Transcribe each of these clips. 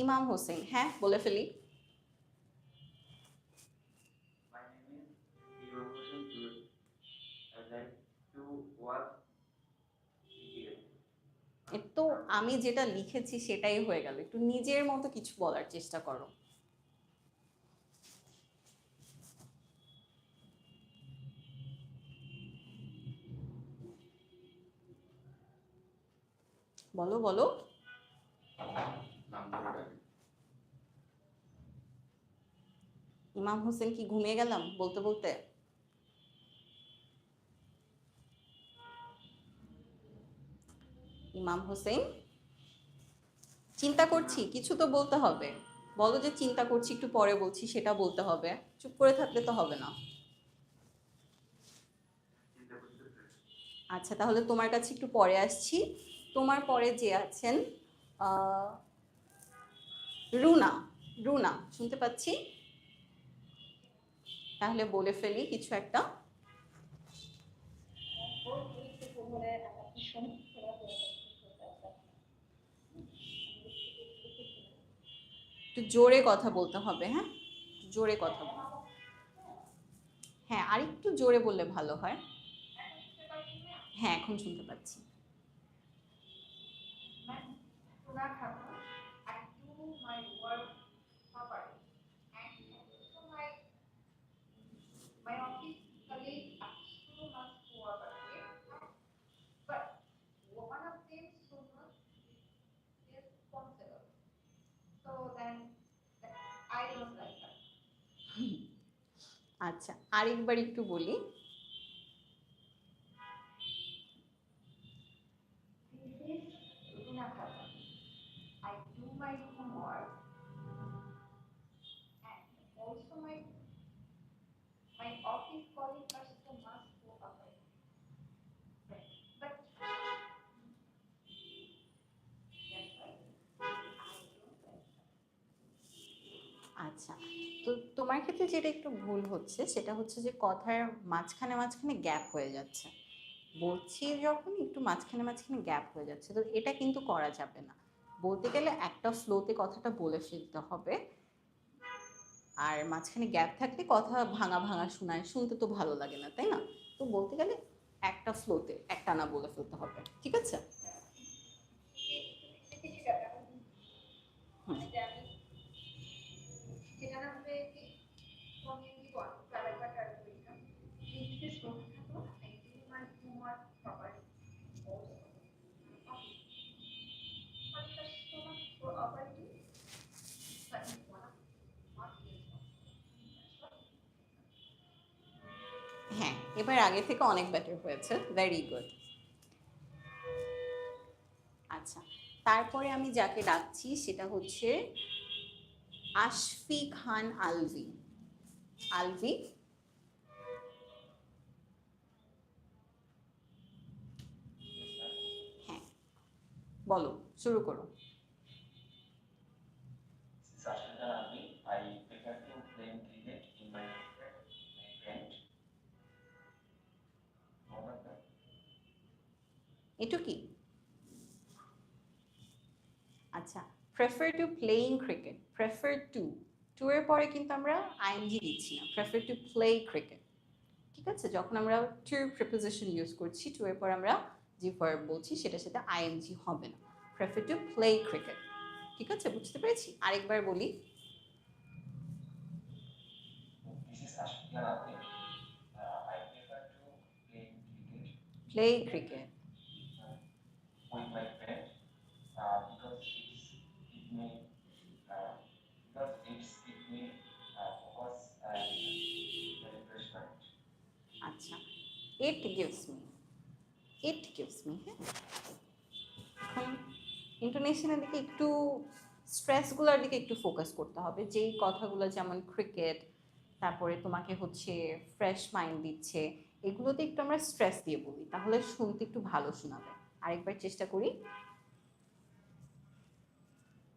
ইমাম হোসেন হ্যাঁ বলে ফেলি। তো আমি যেটা লিখেছি সেটাই হয়ে গেল। একটু নিজের মতো কিছু বলার চেষ্টা করো। বলো বলো। ইমাম হোসেন কি ঘুমিয়ে গেলাম বলতে বলতে? ইমাম হোসেন, চিন্তা করছি, কিছু তো বলতে হবে। বলো যে চিন্তা করছি, একটু পরে বলছি, সেটা বলতে হবে। চুপ করে থাকলে তো হবে না। আচ্ছা তাহলে তোমার কাছে একটু পরে আসছি। তোমার পরে যে আছেন রুনা রুনা, শুনতে পাচ্ছি? তাহলে বলে ফেলি কিছু একটা। একটু জোরে কথা বলতে হবে হ্যাঁ? জোরে কথা হ্যাঁ আর একটু জোরে বললে ভালো হয়। হ্যাঁ এখন শুনতে পাচ্ছি। আচ্ছা আরেকবার একটু বলি. I do my homework. And also my, my office colleague আচ্ছা। তো তোমার ক্ষেত্রে যেটা একটু ভুল হচ্ছে, সেটা হচ্ছে যে কথার মাঝখানে মাঝখানে গ্যাপ হয়ে যাচ্ছে। বলছি যখন একটু মাঝখানে মাঝখানে গ্যাপ হয়ে যাচ্ছে, তো এটা কিন্তু করা যাবে না। বলতে গেলে একটা ফ্লোতে কথাটা বলে ফেলতে হবে। আর মাঝখানে গ্যাপ থাকলে কথা ভাঙা ভাঙা শোনায়, শুনতে তো ভালো লাগে না, তাই না? তো বলতে গেলে একটা ফ্লোতে একটা না বলে ফেলতে হবে, ঠিক আছে? এবার আগে থেকে অনেক বেটার হয়েছে। ভেরি গুড আচ্ছা তারপরে আমি যাকে ডাকছি সেটা হচ্ছে আশফি খান আলভি। আলভি? হ্যাঁ বলো, শুরু করো। এটু কি? আচ্ছা prefer to playing cricket prefer to to এর পরে কিন্তু আমরা আইএনজি দিচ্ছি না প্রেফার টু প্লে ক্রিকেট ঠিক আছে? যখন আমরা টু প্রিপোজিশন ইউজ করছি টু এর পর আমরা যে ভার্ব বলছি সেটার সাথে আইএনজি হবে না। প্রেফার টু প্লে ক্রিকেট ঠিক আছে? বুঝতে পেরেছি? আরেকবার বলি। Play is Ashita Rani. Uh, I prefer to play cricket play cricket with my friend uh, because it's give me uh, because it's give me uh, focus and refreshment. আচ্ছা it gives me it gives me হ্যাঁ? এখন ইন্টারনেশনের দিকে একটু স্ট্রেসগুলোর দিকে একটু focus করতে হবে। যেই কথাগুলো যেমন ক্রিকেট তারপরে তোমাকে হচ্ছে ফ্রেশ মাইন্ড দিচ্ছে এগুলোতে একটু আমরা স্ট্রেস দিয়ে বলি তাহলে শুনতে একটু ভালো শোনাবে। আরেকবার চেষ্টা করি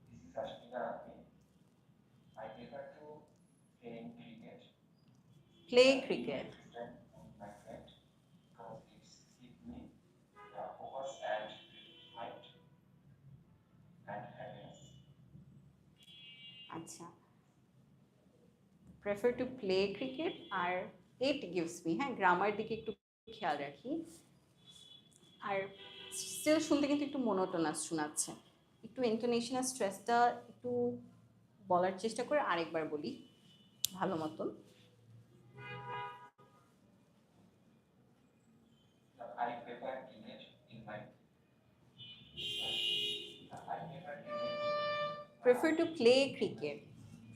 This is Ashtika Rani. I prefer to play cricket. Play cricket Friend with my friend because it's give me uh, focus and mind and happiness. আচ্ছা প্রেফার টু প্লে ক্রিকেট আর ইট গিভস মি হ্যাঁ grammar দিকে একটু খেয়াল রাখি আর still শুনতে কিন্তু একটু মনোটোনাস শোনাচ্ছে। একটু ইন্টোনেশন আর স্ট্রেসটা একটু বলার চেষ্টা করে আরেকবার বলি, ভালো মতন. প্রেফার টু প্লে ক্রিকেট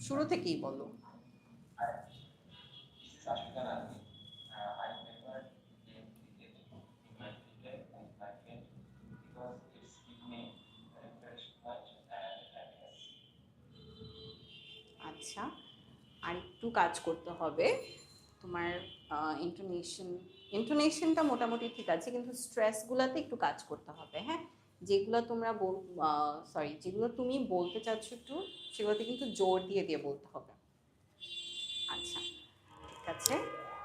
শুরু থেকেই বলো This is Ashwita Nandi. Uh, I prefer playing cricket in my cricket with my friend because it's give me refreshment and happiness. আচ্ছা আর একটু কাজ করতে হবে। তোমার ইন্টোনেশন ইন্টোনেশনটা মোটামুটি ঠিক আছে কিন্তু স্ট্রেসগুলোতে একটু কাজ করতে হবে হ্যাঁ? যেগুলো তোমরা বল সরি যেগুলো তুমি বলতে চাচ্ছ একটু সেগুলোতে কিন্তু জোর দিয়ে দিয়ে বলতে হবে। আচ্ছা ঠিক আছে।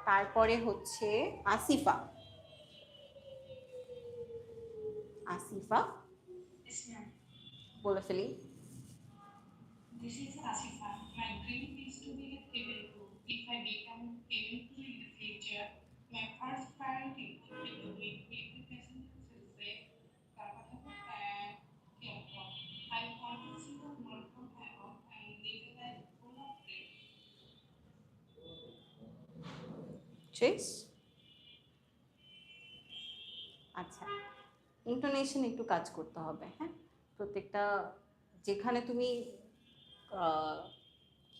তারপরে হচ্ছে আসিফা। আসিফা। বলে ফেলি। This is Asifa. My dream is to be a chess আচ্ছা ইন্টোনেশন একটু কাজ করতে হবে হ্যাঁ? প্রত্যেকটা, যেখানে তুমি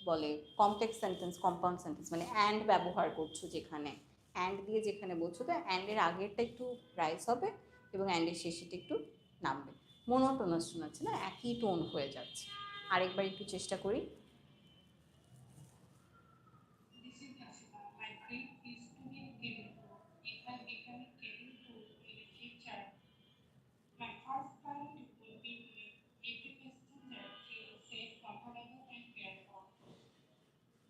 বলে কমপ্লেক্স সেন্টেন্স কম্পাউন্ড সেন্টেন্স মানে অ্যান্ড ব্যবহার করছ যেখানে। অ্যান্ড দিয়ে যেখানে বলছো, তো অ্যান্ডের আগেরটা একটু রাইস হবে এবং অ্যান্ডের শেষেটা একটু নামবে। মনোটোনাস শোনাচ্ছে না, একই টোন হয়ে যাচ্ছে। আরেকবার একটু চেষ্টা করি This is Asifa. My dream is to be a cable crew. If I become a cable crew in the future, my first priority would be to make every passenger feel safe, comfortable, and cared for.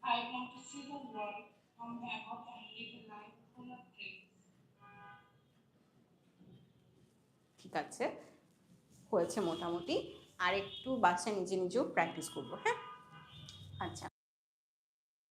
I want to see the world from above and live a life full of grace. ঠিক আছে? হয়েছে মোটামুটি। আর একটু বাচ্চা নিজে নিজেও practice করব হ্যাঁ? আচ্ছা।